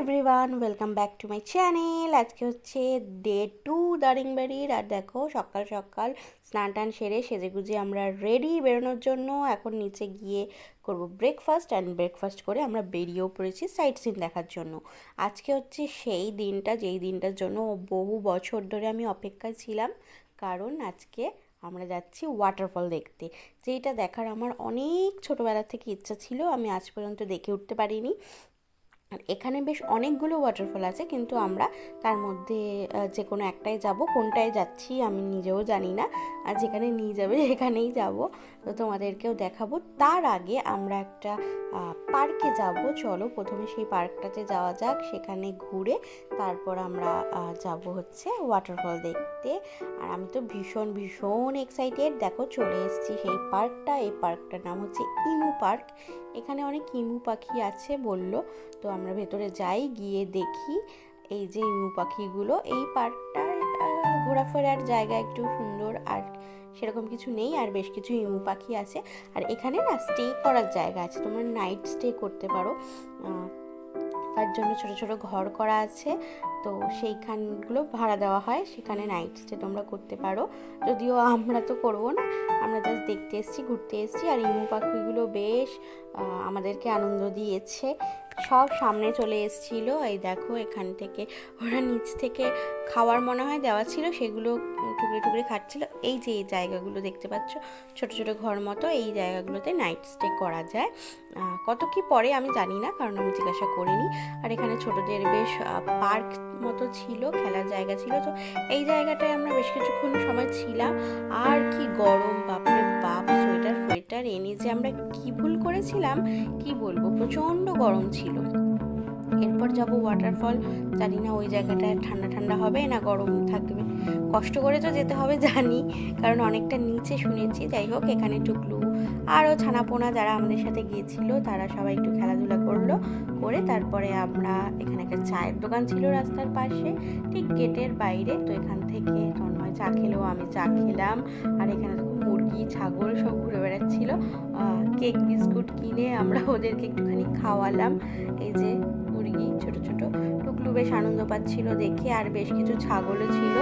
Everyone welcome back to my channel আজকে হচ্ছে day to দারিংবাড়ির, আর দেখো সকাল সকাল স্নান টান সেরে সেজে গুজে আমরা রেডি বেরোনোর জন্য। এখন নিচে গিয়ে করব ব্রেকফাস্ট অ্যান্ড ব্রেকফাস্ট করে আমরা বেরিয়েও পড়েছি সাইট সিন দেখার জন্য। আজকে হচ্ছে সেই দিনটা, যেই দিনটার জন্য বহু বছর ধরে আমি অপেক্ষায় ছিলাম। কারণ আজকে আমরা যাচ্ছি ওয়াটারফল দেখতে। যেইটা দেখার আমার অনেক ছোটোবেলা থেকে ইচ্ছা ছিল, আমি আজ পর্যন্ত দেখে উঠতে পারিনি। এখানে বেশ অনেকগুলো ওয়াটারফল আছে, কিন্তু আমরা তার মধ্যে যে কোনো একটাই যাব। কোনটায় যাচ্ছি আমি নিজেও জানি না। আর যেখানে নিয়ে যাবে, সেখানেই যাব। তো তোমাদেরকেও দেখাবো। তার আগে আমরা একটা পার্কে যাব। চলো প্রথমে সেই পার্কটাতে যাওয়া যাক, সেখানে ঘুরে তারপর আমরা যাব হচ্ছে ওয়াটারফল দেখতে। আর আমি তো ভীষণ ভীষণ এক্সাইটেড দেখো চলে এসেছি সেই পার্কটা। এই পার্কটার নাম হচ্ছে ইমু পার্ক। এখানে অনেক ইমু পাখি আছে বলল। তো আমরা ভেতরে যাই, গিয়ে দেখি। এই যে ইমু পাখিগুলো, এই পার্কটার ঘোরাফেরার জায়গা একটু সুন্দর সেরকম কিছু নেই আর বেশ কিছু ইমু পাখি আছে। আর এখানে না স্টে করার জায়গা আছে। তোমরা নাইট স্টে করতে পারো। তার জন্য ছোট ছোট ঘর করা আছে। তো সেইখানগুলো ভাড়া দেওয়া হয়। সেখানে নাইট স্টে তোমরা করতে পারো। যদিও আমরা তো করব না। আমরা জাস্ট দেখতে এসেছি, ঘুরতে এসেছি। আর ইমু পাখিগুলো বেশ আমাদেরকে আনন্দ দিয়েছে। সব সামনে চলে এসেছিল। এই দেখো, এখান থেকে ওরা নিচ থেকে খাওয়ার মনে হয় দেওয়া ছিল, সেগুলো টুকরে টুকরে খাচ্ছিল। এই যে এই জায়গাগুলো দেখতে পাচ্ছ, ছোট ছোট ঘর মতো, এই জায়গাগুলোতে নাইট স্টে করা যায়। কত কি পরে আমি জানি না, কারণ আমি জিজ্ঞাসা করিনি। আর এখানে ছোটদের বেশ পার্ক মতো ছিল, খেলার জায়গা ছিল। তো এই জায়গাটায় আমরা বেশ কিছুক্ষণ সময় ছিলাম। আর কি গরম, বাপরে বাপ, সোয়েটার, ফোয়েটার এনে যে আমরা কি ভুল করেছিলাম, কি বলব? প্রচণ্ড গরম ছিল। এরপর যাব ওয়াটারফল জানি না ওই জায়গাটায় ঠান্ডা ঠান্ডা হবে না গরম থাকবে। কষ্ট করে তো যেতে হবে, জানি। কারণ অনেকটা নিচে শুনেছি। যাই হোক, এখানে টুকলু আরও ছানাপোনা যারা আমাদের সাথে গিয়েছিল, তারা সবাই একটু খেলাধুলা করল। করে তারপরে আমরা এখানে একটা চায়ের দোকান ছিল রাস্তার পাশে, ঠিক গেটের বাইরে। তো এখান থেকে তন্ময় চা খেলো, আমি চা খেলাম। আর এখানে দেখো মুরগি, ছাগল সব ঘুরে বেড়াচ্ছিল। কেক বিস্কুট কিনে আমরা ওদেরকে একটুখানি খাওয়ালাম। এই যে মুরগি ছোট ছোট টুকলু বেশ আনন্দ পাচ্ছিল দেখে, আর বেশ কিছু ছাগলও ছিল।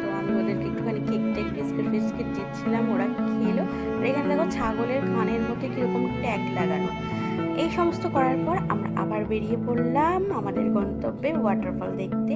তো আমি ওদেরকে একটুখানি কেক টেক, বিস্কিট ফিস্কুট দিচ্ছিলাম, ওরা খেলো। আর এখানে দেখো ছাগলের কানের মধ্যে কীরকম ট্যাগ লাগানো। এই সমস্ত করার পর আমরা আবার বেরিয়ে পড়লাম আমাদের গন্তব্যে ওয়াটারফল দেখতে।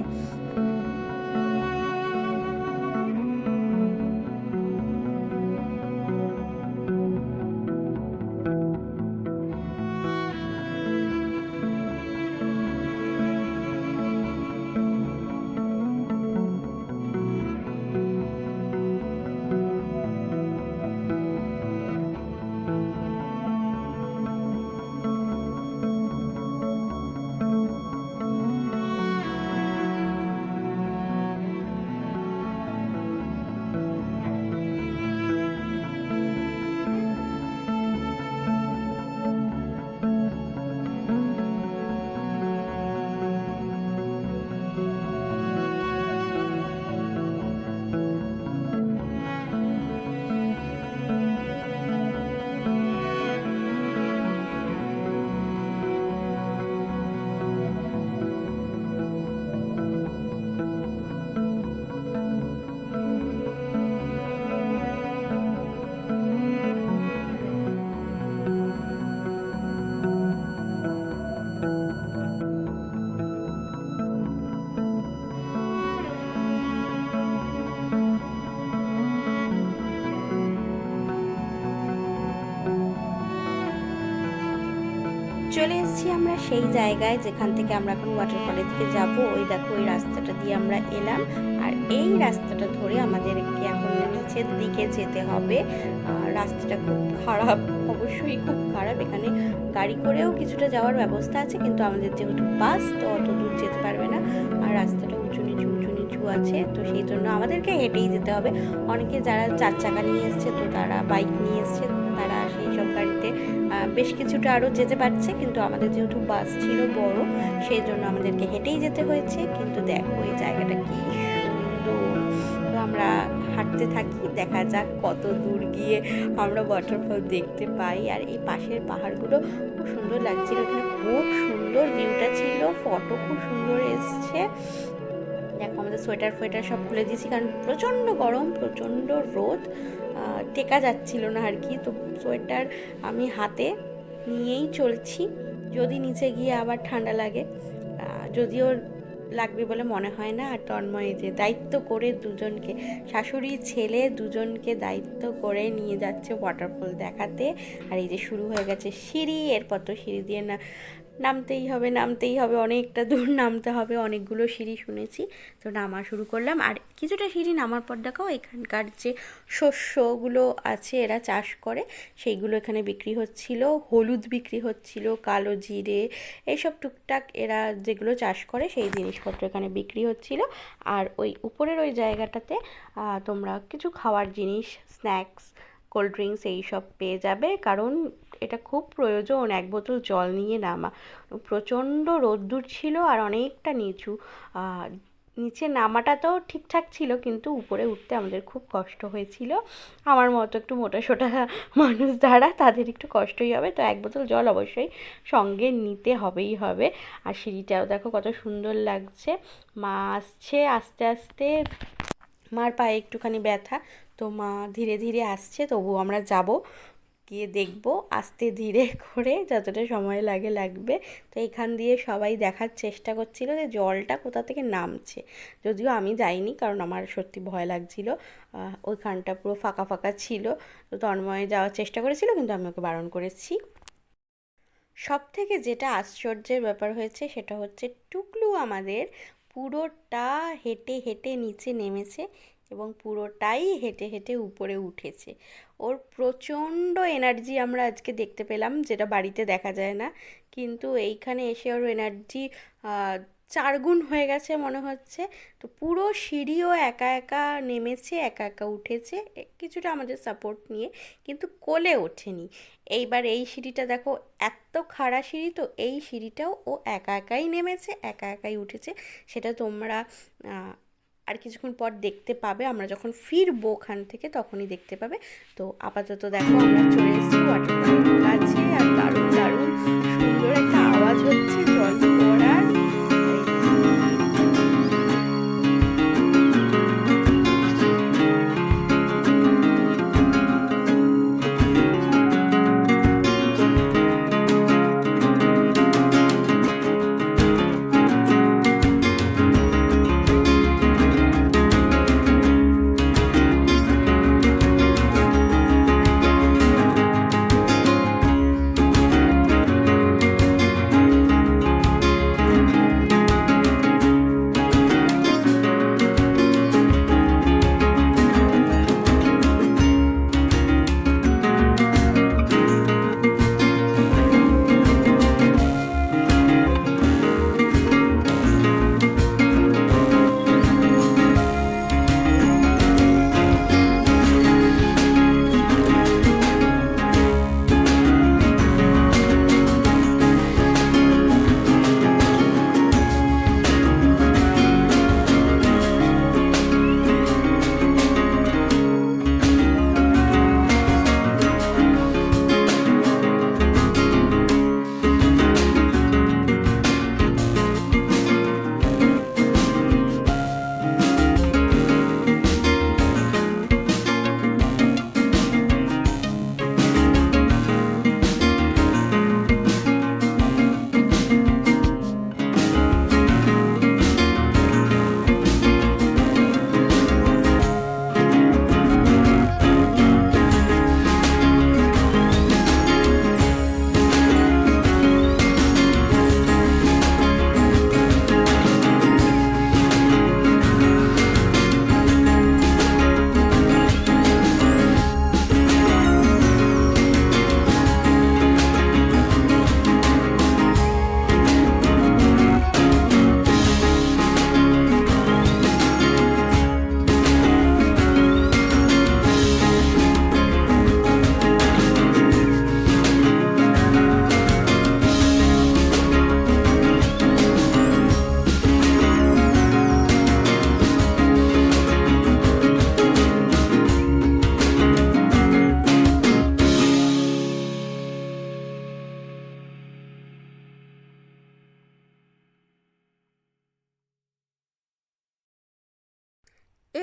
এসেছি আমরা সেই জায়গায় যেখান থেকে আমরা এখন ওয়াটারফলের দিকে যাব। ওই দেখো, ওই রাস্তাটা দিয়ে আমরা এলাম। আর এই রাস্তাটা ধরে আমাদেরকে এখন নিচের দিকে যেতে হবে। রাস্তাটা খুব খারাপ, অবশ্যই খুব খারাপ। এখানে গাড়ি করেও কিছুটা যাওয়ার ব্যবস্থা আছে, কিন্তু আমাদের যেহেতু বাস, তো অত দূর যেতে পারবে না। আর রাস্তাটা উঁচু নিচু উঁচু নিচু আছে, তো সেই জন্য আমাদেরকে হেঁটেই যেতে হবে। অনেকে যারা চার চাকা নিয়ে এসছে, তো তারা বাইক নিয়ে এসছে। বেশ কিছুটা আরও যেতে পারছে, কিন্তু আমাদের যেহেতু বাস ছিল বড় সেই জন্য আমাদেরকে হেঁটেই যেতে হয়েছে। কিন্তু দেখো এই জায়গাটা কি সুন্দর। তো আমরা হাঁটতে থাকি, দেখা যাক কত দূর গিয়ে আমরা ওয়াটারফল দেখতে পাই। আর এই পাশের পাহাড়গুলো খুব সুন্দর লাগছিল, এখানে খুব সুন্দর ভিউটা ছিল ফটো খুব সুন্দর এসছে। দেখো, আমাদের সোয়েটার ফোয়েটার সব খুলে দিয়েছি, কারণ প্রচণ্ড গরম, প্রচণ্ড রোদ। টেকা যাচ্ছিল না আর কি। তো সোয়েটার আমি হাতে নিয়েই চলছি। যদি নিচে গিয়ে আবার ঠান্ডা লাগে যদিও লাগবে বলে মনে হয় না। আর তন্ময় যে দায়িত্ব করে দুজনকে, শাশুড়ি, ছেলে দুজনকে দায়িত্ব করে নিয়ে যাচ্ছে ওয়াটারফল দেখাতে। আর এই যে শুরু হয়ে গেছে সিঁড়ি, এরপর তো সিঁড়ি দিয়ে না নামতেই হবে নামতেই হবে, অনেকটা দূর নামতে হবে, অনেকগুলো সিঁড়ি শুনেছি। তো নামা শুরু করলাম। আর কিছুটা সিঁড়ি নামার পর দেখাও এখানকার যে শস্যগুলো আছে, এরা চাষ করে, সেইগুলো এখানে বিক্রি হচ্ছিল। হলুদ বিক্রি হচ্ছিল, কালো জিরে, এইসব টুকটাক এরা যেগুলো চাষ করে, সেই জিনিসপত্র এখানে বিক্রি হচ্ছিল। আর ওই উপরের ওই জায়গাটাতে তোমরা কিছু খাওয়ার জিনিস, স্ন্যাক্স, কোল্ড ড্রিঙ্কস, এইসব পেয়ে যাবে। কারণ এটা খুব প্রয়োজন, এক বোতল জল নিয়ে নামা। প্রচণ্ড রোদ্দুর ছিল আর অনেকটা নিচু। নিচে নামাটা তো ঠিকঠাক ছিল, কিন্তু উপরে উঠতে আমাদের খুব কষ্ট হয়েছিল। আমার মতো একটু মোটা সোটা মানুষ দ্বারা তাদের একটু কষ্টই হবে। তো এক বোতল জল অবশ্যই সঙ্গে নিতে হবেই হবে। আর সিঁড়িটাও দেখো কত সুন্দর লাগছে। মা আসছে আস্তে আস্তে। মার পায়ে একটুখানি ব্যথা। তো মা ধীরে ধীরে আসছে তবু আমরা যাব। গিয়ে দেখব আস্তে ধীরে করে যতটা সময় লাগে লাগবে। তো এখান দিয়ে সবাই দেখার চেষ্টা করছিল যে জলটা কোথা থেকে নামছে। যদিও আমি যাইনি কারণ আমার সত্যি ভয় লাগছিল। ওইখানটা পুরো ফাঁকা ফাঁকা ছিল। তো তন্ময় যাওয়ার চেষ্টা করেছিল কিন্তু আমি ওকে বারণ করেছি। সব থেকে যেটা আশ্চর্যের ব্যাপার হয়েছে সেটা হচ্ছে, টুকলু আমাদের পুরোটা হেঁটে হেঁটে নিচে নেমেছে। এবং পুরোটাই হেঁটে হেঁটে উপরে উঠেছে। ওর প্রচণ্ড এনার্জি আমরা আজকে দেখতে পেলাম, যেটা বাড়িতে দেখা যায় না। কিন্তু এইখানে এসে ওর এনার্জি চারগুণ হয়ে গেছে মনে হচ্ছে। তো পুরো সিঁড়িও একা একা নেমেছে, একা একা উঠেছে কিছুটা আমাদের সাপোর্ট নিয়ে, কিন্তু কোলে ওঠেনি। এইবার এই সিঁড়িটা দেখো, এত খাড়া সিঁড়ি, তো এই সিঁড়িটাও ও একা একাই নেমেছে, একা একাই উঠেছে। সেটা তোমরা আর কিছুক্ষণ পর দেখতে পাবে, আমরা যখন ফিরবো ওখান থেকে তখনই দেখতে পাবে। তো আপাতত দেখো, আমরা চলে এসেছি ওয়াটার পার্কের কাছে, আর দারুণ দারুণ সুন্দর একটা আওয়াজ হচ্ছে।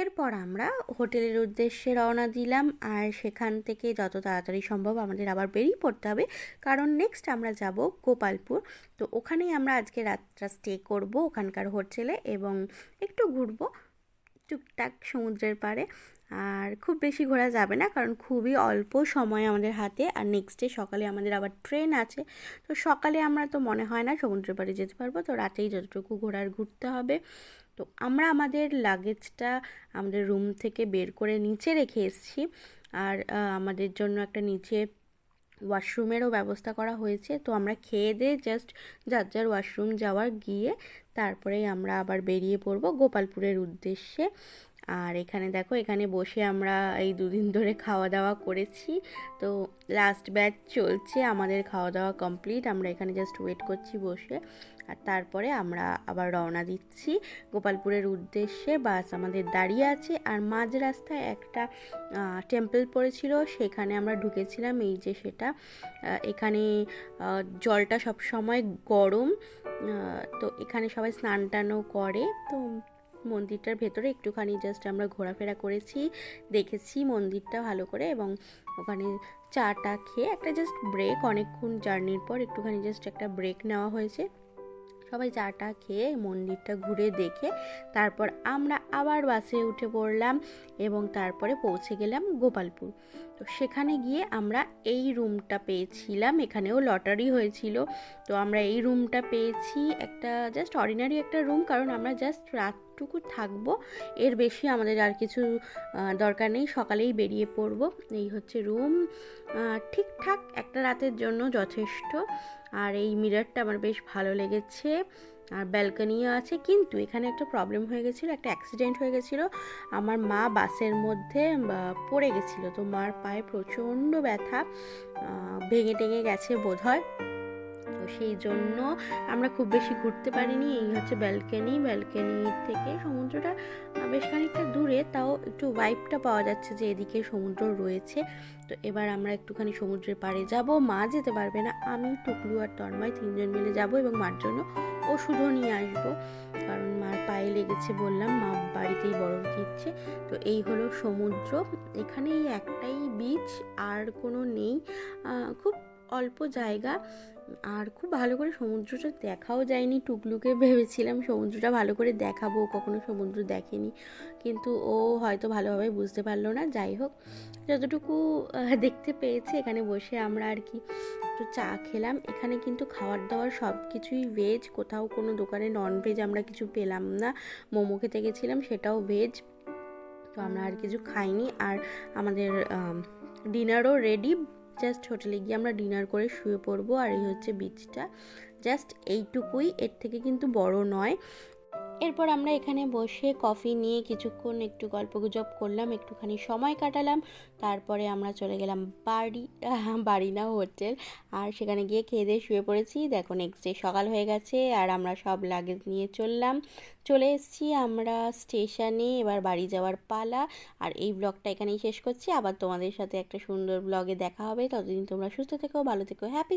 এরপর আমরা হোটেলের উদ্দেশ্যে রওনা দিলাম আর সেখান থেকে যত তাড়াতাড়ি সম্ভব আমাদের আবার বেরিয়ে পড়তে হবে। কারণ নেক্সট আমরা যাব গোপালপুর। তো ওখানেই আমরা আজকে রাতটা স্টে করব ওখানকার হোটেলে এবং একটু ঘুরবো টুকটাক সমুদ্রের পাড়ে। আর খুব বেশি ঘোরা যাবে না কারণ খুবই অল্প সময় আমাদের হাতে আর নেক্সট ডে সকালে আমাদের আবার ট্রেন আছে। তো সকালে আমরা তো মনে হয় না সমুদ্রের পাড়ে যেতে পারব। তো রাতেই যতটুকু ঘোরার ঘুরতে হবে। তো আমরা আমাদের লাগেজটা আমাদের রুম থেকে বের করে নিচে রেখে এসেছি। আর আমাদের জন্য একটা নিচে ওয়াশরুমেরও ব্যবস্থা করা হয়েছে। তো আমরা খেয়ে দিয়ে জাস্ট যার যার ওয়াশরুম যাওয়ার গিয়ে তারপরেই আমরা আবার বেরিয়ে পড়ব গোপালপুরের উদ্দেশ্যে। আর এখানে দেখো, এখানে বসে আমরা এই দুদিন ধরে খাওয়া দাওয়া করেছি। তো লাস্ট ব্যাচ চলছে, আমাদের খাওয়া দাওয়া কমপ্লিট আমরা এখানে জাস্ট ওয়েট করছি বসে। আর তারপরে আমরা আবার রওনা দিচ্ছি গোপালপুরের উদ্দেশ্যে। বাস আমাদের দাঁড়িয়ে আছে। আর মাঝ রাস্তায় একটা টেম্পল পড়েছিল। সেখানে আমরা ঢুকেছিলাম। এই যে সেটা এখানে জলটা সব সময় গরম তো এখানে সবাই স্নান টানও করে। তো মন্দিরটার ভেতরে একটুখানি জাস্ট আমরা ঘোরাফেরা করেছি, দেখেছি মন্দিরটা ভালো করে এবং ওখানে চাটা খেয়ে একটা জাস্ট ব্রেক অনেকক্ষণ জার্নির পর একটুখানি জাস্ট একটা ব্রেক নেওয়া হয়েছে। সবাই চাটা খেয়ে মন্দিরটা ঘুরে দেখে তারপর আমরা আবার বাসে উঠে পড়লাম এবং তারপরে পৌঁছে গেলাম গোপালপুর। তো সেখানে গিয়ে আমরা এই রুমটা পেয়েছিলাম, এখানেও লটারি হয়েছিল। তো আমরা এই রুমটা পেয়েছি একটা জাস্ট অর্ডিনারি একটা রুম কারণ আমরা জাস্ট রাতটুকু থাকব। এর বেশি আমাদের আর কিছু দরকার নেই। সকালেই বেরিয়ে পড়ব। এই হচ্ছে রুম। ঠিকঠাক একটা রাতের জন্য যথেষ্ট। আর এই মিরারটা আমার বেশ ভালো লেগেছে। আর ব্যালকনিও আছে। কিন্তু এখানে একটা প্রবলেম হয়ে গেছিল, একটা অ্যাক্সিডেন্ট হয়ে গেছিল। আমার মা বাসের মধ্যে পড়ে গেছিল। তো মার পায়ে প্রচণ্ড ব্যথা। ভেঙে টেঙে গেছে বোধ হয় সেই জন্য আমরা খুব বেশি ঘুরতে পারিনি। এই হচ্ছে ব্যালকনি। ব্যালকনি থেকে সমুদ্রটা বেশ খানিকটা দূরে, তাও একটু ওয়াইপটা পাওয়া যাচ্ছে যে এদিকে সমুদ্র রয়েছে। তো এবার আমরা একটুখানি সমুদ্রের পাড়ে যাব। মা যেতে পারবে না, আমি টুকলু আর তন্ময় তিনজন মিলে যাব এবং মার জন্য ওষুধও নিয়ে আসব। কারণ মার পায়ে লেগেছে বললাম, মা বাড়িতেই বরফ দিচ্ছে তো এই হলো সমুদ্র। এখানে এই একটাই বিচ আর কোনো নেই। খুব অল্প জায়গা। আর খুব ভালো করে সমুদ্রটা দেখাও যায়নি। টুকলুকে ভেবেছিলাম সমুদ্রটা ভালো করে দেখাবো, কখনো সমুদ্র দেখেনি। কিন্তু ও হয়তো ভালোভাবে বুঝতে পারল না। যাই হোক, যতটুকু দেখতে পেয়েছে এখানে বসে আমরা আর কি। একটু চা খেলাম। এখানে কিন্তু খাবার দাবার সব কিছুই ভেজ কোথাও কোনো দোকানে নন ভেজ আমরা কিছু পেলাম না। মোমো খেতে গেছিলাম, সেটাও ভেজ তো আমরা আর কিছু খাইনি। আর আমাদের ডিনারও রেডি জাস্ট হোটেলে গিয়ে আমরা ডিনার করে শুয়ে পড়ব আর এই হচ্ছে বিচটা জাস্ট এইটুকুই, এর থেকে কিন্তু বড় নয়। এরপর আমরা এখানে বসে কফি নিয়ে কিছুক্ষণ একটু গল্পগুজব করলাম, একটুখানি সময় কাটালাম। তারপরে আমরা চলে গেলাম বাড়ি বাড়ি না হোটেল। আর সেখানে গিয়ে খেয়ে দিয়ে শুয়ে পড়েছি। দেখো নেক্সট ডে সকাল হয়ে গেছে আর আমরা সব লাগেজ নিয়ে চললাম। চলে এসেছি আমরা স্টেশনে এবার বাড়ি যাওয়ার পালা। আর এই ব্লগটা এখানেই শেষ করছি। আবার তোমাদের সাথে একটা সুন্দর ব্লগে দেখা হবে। ততদিন তোমরা সুস্থ থেকো, ভালো থেকো হ্যাপি